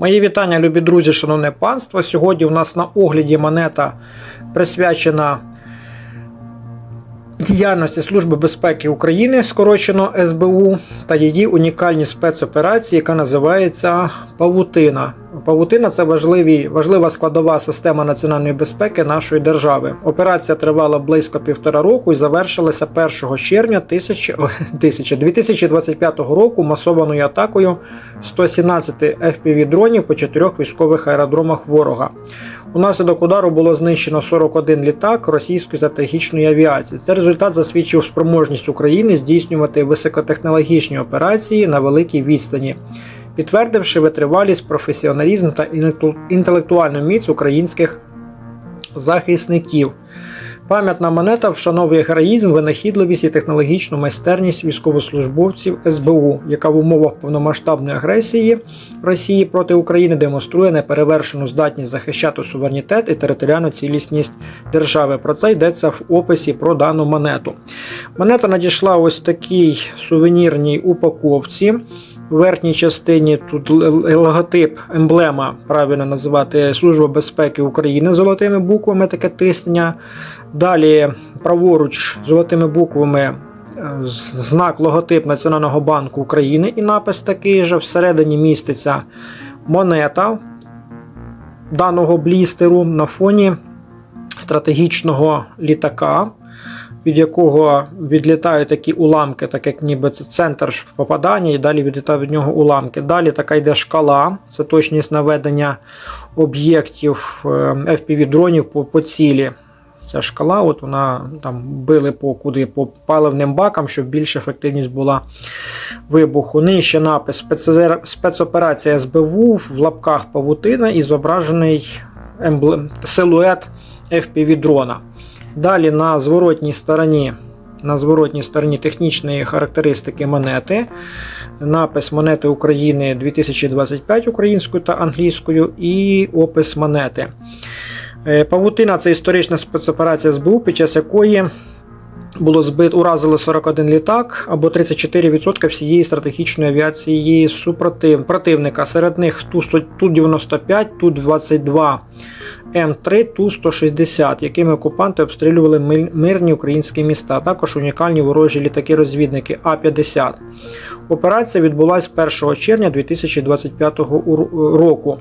Мої вітання, любі друзі, шановне панство. Сьогодні у нас на огляді монета присвячена діяльності Служби безпеки України, скорочено СБУ, та її унікальній спецоперації, яка називається Павутина. Павутина це важливі, важлива складова система національної безпеки нашої держави. Операція тривала близько півтора року і завершилася 1 червня 1000, 1000, 2025 року масованою атакою 117 FPV дронів по чотирьох військових аеродромах ворога. Унаслідок удару було знищено 41 літак російської стратегічної авіації. Це результат засвідчив спроможність України здійснювати високотехнологічні операції на великій відстані, підтвердивши витривалість, професіоналізм та інтелекту- інтелектуальну міць українських захисників. Пам'ятна монета вшановує героїзм, винахідливість і технологічну майстерність військовослужбовців СБУ, яка в умовах повномасштабної агресії Росії проти України демонструє неперевершену здатність захищати суверенітет і територіальну цілісність держави. Про це йдеться в описі про дану монету. Монета надійшла ось такій сувенірній упаковці. В верхній частині тут логотип, емблема, правильно називати Служба безпеки України золотими буквами, таке тиснення. Далі праворуч золотими буквами е, знак логотип Національного банку України і напис такий же. Всередині міститься монета даного блістеру на фоні стратегічного літака, від якого відлітають такі уламки, так як ніби це центр попадання, і далі відлітають від нього уламки. Далі така йде шкала, це точність наведення об'єктів е, FPV-дронів по, по цілі. Ця шкала, от вона там били по куди по паливним бакам, щоб більша ефективність була вибуху. Нижче напис «Спецозер- спецоперація СБУ в лапках павутина і зображений емблем... силует FPV дрона. Далі на зворотній стороні. На зворотній стороні технічної характеристики монети, напис монети України 2025 українською та англійською, і опис монети. Е, Павутина це історична спецоперація СБУ, під час якої було збито, уразили 41 літак або 34% всієї стратегічної авіації супротив, противника. Серед них Ту-100 Ту-95, Ту-22, М3, Ту-160, якими окупанти обстрілювали мирні українські міста, також унікальні ворожі літаки-розвідники А-50. Операція відбулася 1 червня 2025 року.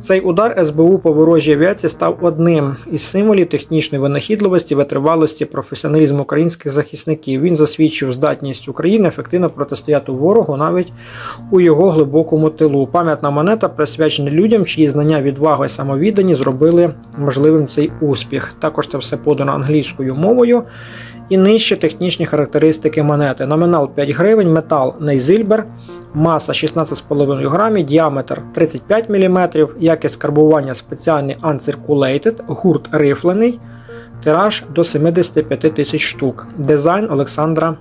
Цей удар СБУ по ворожій авіації став одним із символів технічної винахідливості, витривалості, професіоналізму українських захисників. Він засвідчив здатність України ефективно протистояти ворогу навіть у його глибокому тилу. Пам'ятна монета присвячена людям, чиї знання, відвага і самовіддані зробили можливим цей успіх. Також це все подано англійською мовою. І нижче технічні характеристики монети. Номінал 5 гривень, метал Нейзильбер, маса 16,5 грамів, діаметр 35 мм, якість карбування спеціальний Uncirculated, гурт рифлений, тираж до 75 тисяч штук. Дизайн Олександра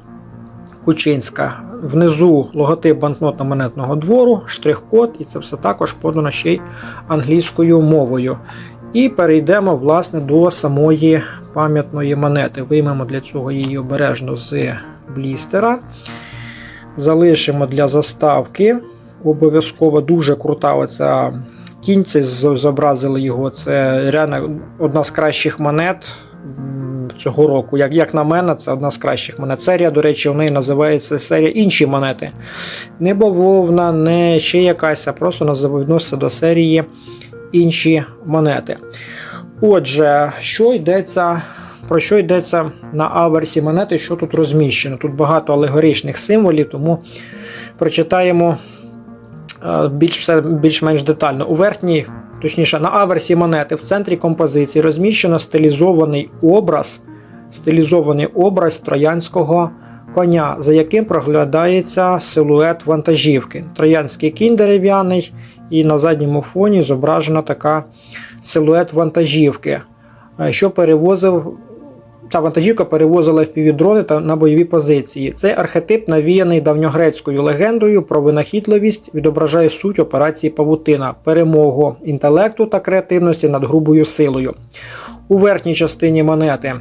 Кучинська. Внизу логотип банкнотно-монетного двору, штрих-код, і це все також подано ще й англійською мовою. І перейдемо власне до самої пам'ятної монети. Виймемо для цього її обережно з блістера. Залишимо для заставки. Обов'язково дуже крута оця кінці зобразили його. Це реально одна з кращих монет цього року. Як, як на мене, це одна з кращих монет. Серія, до речі, в неї називається серія інші монети. Не бавовна, не ще якась, а просто відноситься до серії інші монети. Отже, що йдеться, про що йдеться на аверсі монети, що тут розміщено? Тут багато алегоричних символів, тому прочитаємо е, більш все більш-менш детально. У верхній, точніше, на аверсі монети в центрі композиції розміщено стилізований образ, стилізований образ троянського коня, за яким проглядається силует вантажівки. Троянський кінь дерев'яний, і на задньому фоні зображена така силует вантажівки, е, що перевозив. Та вантажівка перевозила FPV-дрони та на бойові позиції. Цей архетип, навіяний давньогрецькою легендою про винахідливість, відображає суть операції Павутина, перемогу інтелекту та креативності над грубою силою. У верхній частині монети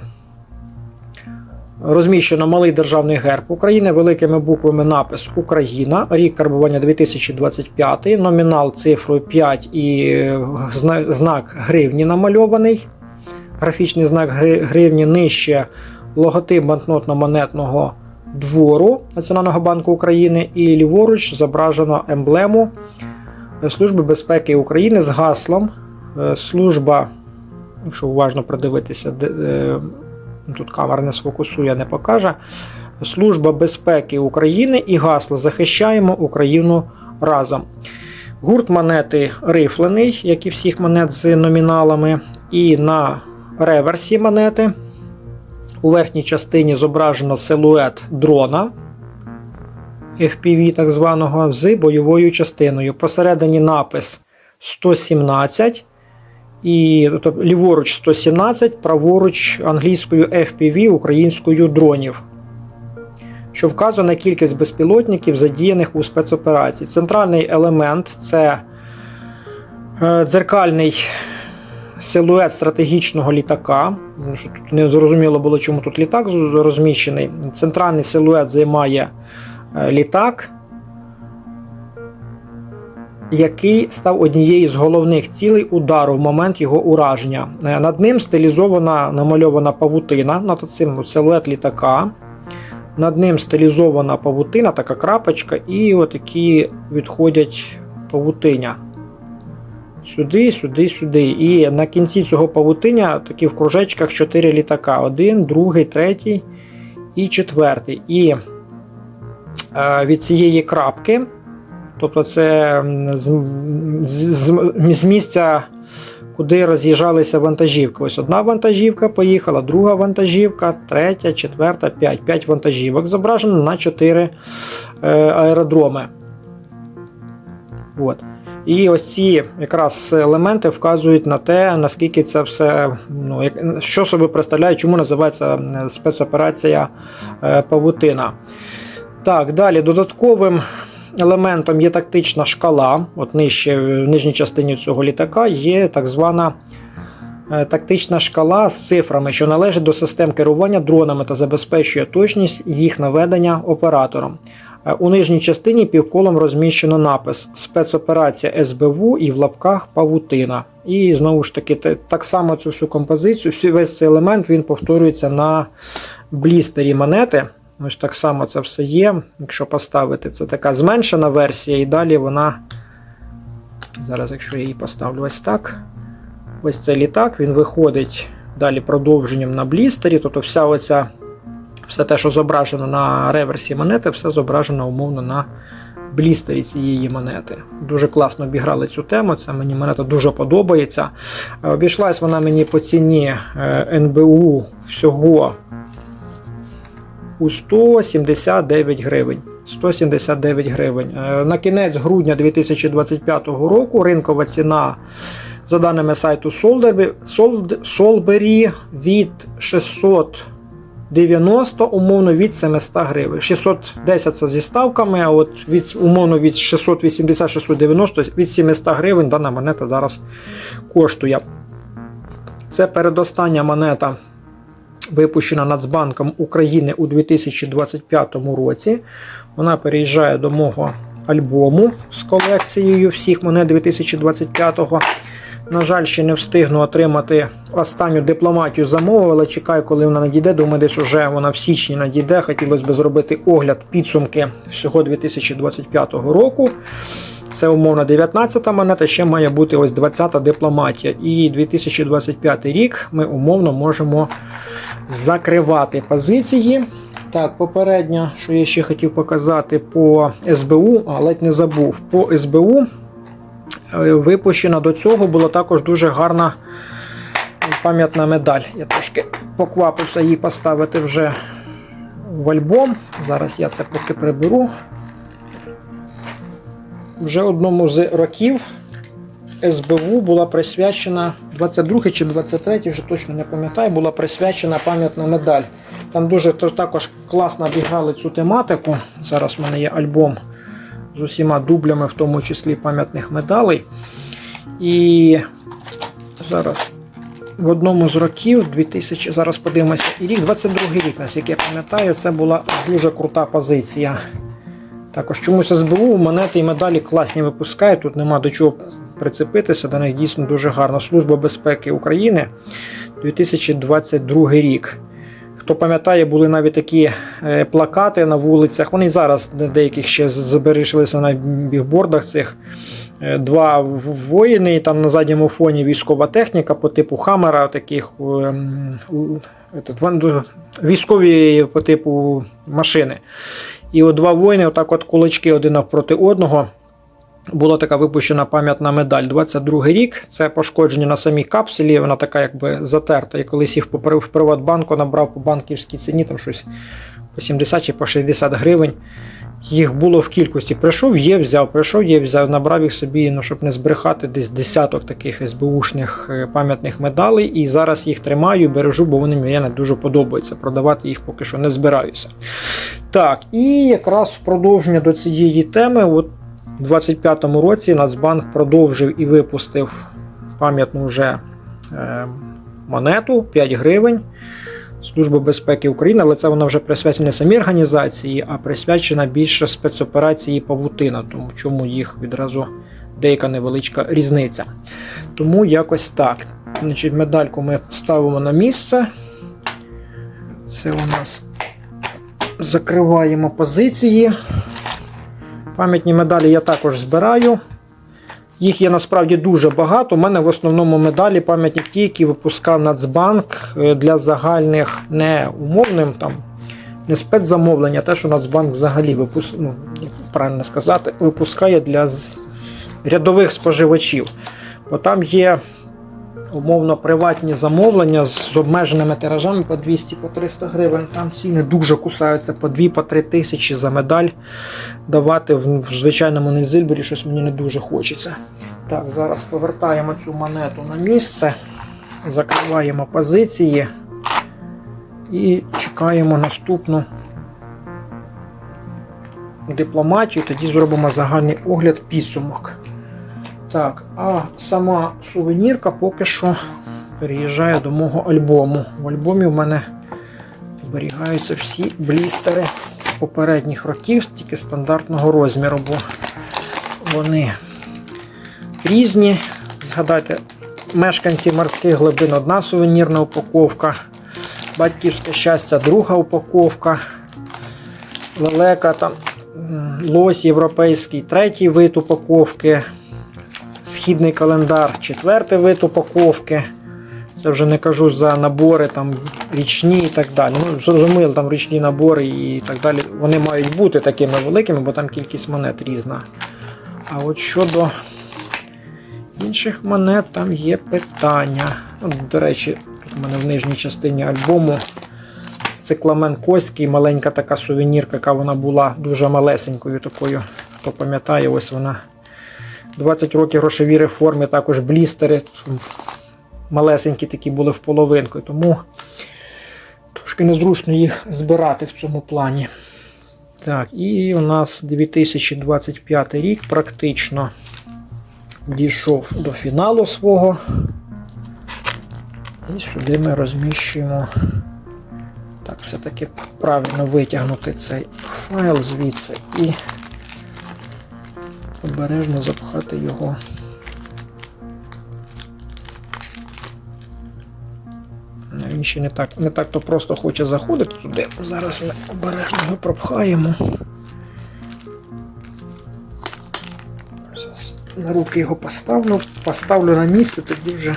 Розміщено малий державний герб України, великими буквами напис Україна, рік карбування 2025, номінал цифрою 5 і е, знак гривні намальований. Графічний знак гривні нижче логотип банкнотно-монетного двору Національного банку України. І ліворуч зображено емблему Служби безпеки України з гаслом е, служба, якщо уважно придивитися, е, тут камера не сфокусує, не покаже. Служба безпеки України і гасло Захищаємо Україну разом. Гурт монети рифлений, як і всіх монет з номіналами, і на реверсі монети. У верхній частині зображено силует дрона FPV так званого з бойовою частиною. Посередині напис 117 і тобто, ліворуч 117, праворуч англійською FPV, українською дронів. Що вказує на кількість безпілотників, задіяних у спецоперації. Центральний елемент це е, дзеркальний силует стратегічного літака. Тут не зрозуміло було, чому тут літак розміщений. Центральний силует займає е, літак, який став однією з головних цілей удару в момент його ураження. Е, Над ним стилізована намальована павутина, над цим силует літака. Над ним стилізована павутина, така крапочка, і отакі відходять павутиня. Сюди, сюди, сюди. І на кінці цього павутиня такі в кружечках 4 літака. Один, другий, третій і четвертий. І е, від цієї крапки, тобто це з, з, з, місця, куди роз'їжджалися вантажівки. Ось одна вантажівка поїхала, друга вантажівка, третя, четверта, п'ять. П'ять вантажівок зображено на 4 е, аеродроми. От. І ось ці якраз елементи вказують на те, наскільки це все, ну, що собі представляє, чому називається спецоперація е, Павутина. Так, далі додатковим елементом є тактична шкала. От нижче, в нижній частині цього літака є так звана е, тактична шкала з цифрами, що належить до систем керування дронами та забезпечує точність їх наведення оператором. Е, У нижній частині півколом розміщено напис Спецоперація СБВ і в лапках Павутина. І знову ж таки, так само цю всю композицію, весь цей елемент він повторюється на блістері монети. Ось так само це все є. Якщо поставити, це така зменшена версія, і далі вона. Зараз, якщо я її поставлю ось так. Ось цей літак, він виходить далі продовженням на блістері, тобто вся оця все те, що зображено на реверсі монети, все зображено умовно на блістері цієї монети. Дуже класно обіграли цю тему. Це мені монета дуже подобається. Обійшлась вона мені по ціні е, НБУ всього у 179 гривень. 179 гривень. Е, На кінець грудня 2025 року ринкова ціна, за даними сайту Solberry, від 600 90 умовно від 700 гривень. 610 це зі ставками, а от від умовно від 680-690 від 700 гривень дана монета зараз коштує. Це передостання монета, випущена Нацбанком України у 2025 році. Вона переїжджає до мого альбому з колекцією всіх монет 2025-го. На жаль, ще не встигну отримати останню дипломатію замову, але чекаю, коли вона надійде. Думаю, десь уже вона в січні надійде. Хотілося б зробити огляд підсумки всього 2025 року. Це умовно 19-та монета, ще має бути ось 20-та дипломатія. І 2025 рік ми умовно можемо закривати позиції. Так, попередньо, що я ще хотів показати по СБУ, а ледь не забув. По СБУ е, випущена до цього була також дуже гарна пам'ятна медаль. Я трошки поквапився її поставити вже в альбом. Зараз я це поки приберу. Вже одному з років СБУ була присвячена 22 чи 23, вже точно не пам'ятаю, була присвячена пам'ятна медаль. Там дуже також класно обіграли цю тематику. Зараз в мене є альбом з усіма дублями, в тому числі пам'ятних медалей. І зараз в одному з років, 2000, зараз подивимося, і рік, 22 рік, наскільки я пам'ятаю, це була дуже крута позиція. Також чомусь СБУ монети і медалі класні випускають, тут нема до чого прицепитися, до них дійсно дуже гарно. Служба безпеки України 2022 рік. Хто пам'ятає, були навіть такі е, плакати на вулицях. Вони зараз деяких ще забережалися на бігбордах цих. Е, Два воїни, і там на задньому фоні військова техніка по типу Хаммера, таких ем, військові по типу машини. І от два воїни, отак от кулачки один навпроти одного. Була така випущена пам'ятна медаль. 22 рік. Це пошкодження на самій капсулі. Вона така якби затерта. Я колись їх в Приватбанку набрав по банківській ціні, там щось по 70 чи по 60 гривень. Їх було в кількості. Прийшов, є, взяв, прийшов, є, взяв, набрав їх собі, ну, щоб не збрехати, десь десяток таких СБУшних е, пам'ятних медалей. І зараз їх тримаю, бережу, бо вони мені не дуже подобаються. Продавати їх поки що не збираюся. Так, і якраз в продовження до цієї теми, от у 25-му році Нацбанк продовжив і випустив пам'ятну вже е, монету 5 гривень. Служби безпеки України, але це вона вже присвячена самій організації, а присвячена більше спецоперації Павутина, тому чому їх відразу деяка невеличка різниця. Тому якось так. Значить, медальку ми ставимо на місце. Це у нас закриваємо позиції. Пам'ятні медалі я також збираю. Їх є насправді дуже багато. У мене в основному медалі пам'ятні ті, які випускав Нацбанк е, для загальних не умовним там, не спецзамовлення, те, що Нацбанк взагалі випус... ну, правильно сказати, випускає для рядових споживачів. Бо там є умовно приватні замовлення з обмеженими тиражами по 200 по 300 гривень. Там ціни дуже кусаються по 2 по 3 тисячі за медаль. Давати в, в звичайному незильбері щось мені не дуже хочеться. Так, зараз повертаємо цю монету на місце, закриваємо позиції і чекаємо наступну дипломатію. Тоді зробимо загальний огляд підсумок. Так, а сама сувенірка поки що переїжджає до мого альбому. В альбомі в мене зберігаються всі блістери попередніх років, тільки стандартного розміру, бо вони різні. Згадайте, мешканці морських глибин одна сувенірна упаковка, батьківське щастя, друга упаковка, лелека там. Лось європейський, третій вид упаковки, східний календар, четвертий вид упаковки. Це вже не кажу за набори там річні і так далі. Ну, зрозуміло, там річні набори і так далі. Вони мають бути такими великими, бо там кількість монет різна. А от щодо інших монет, там є питання. От, до речі, у мене в нижній частині альбому цикламен Коський, маленька така сувенірка, яка вона була дуже малесенькою такою. Хто пам'ятає, ось вона 20 років грошовій реформі, також блістери. Малесенькі такі були в половинку, тому трошки незручно їх збирати в цьому плані. Так, і у нас 2025 рік практично дійшов до фіналу свого. І сюди ми розміщуємо. Так, все-таки правильно витягнути цей файл звідси і обережно запхати його. Він ще не так, не так то просто хоче заходити туди. Зараз ми обережно його пропхаємо. На руки його поставлю, поставлю на місце, тоді вже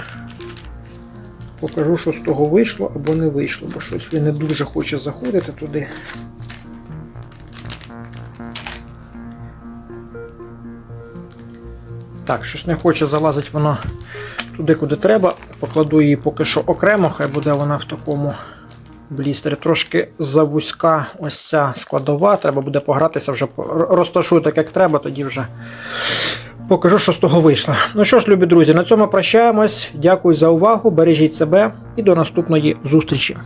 покажу, що з того вийшло або не вийшло, бо щось він не дуже хоче заходити туди. Так, щось не хоче залазити воно туди, куди треба. Покладу її поки що окремо, хай буде вона в такому блістері. Трошки завузька ось ця складова, треба буде погратися, вже розташую так, як треба, тоді вже покажу, що з того вийшло. Ну що ж, любі друзі, на цьому прощаємось. Дякую за увагу, бережіть себе і до наступної зустрічі.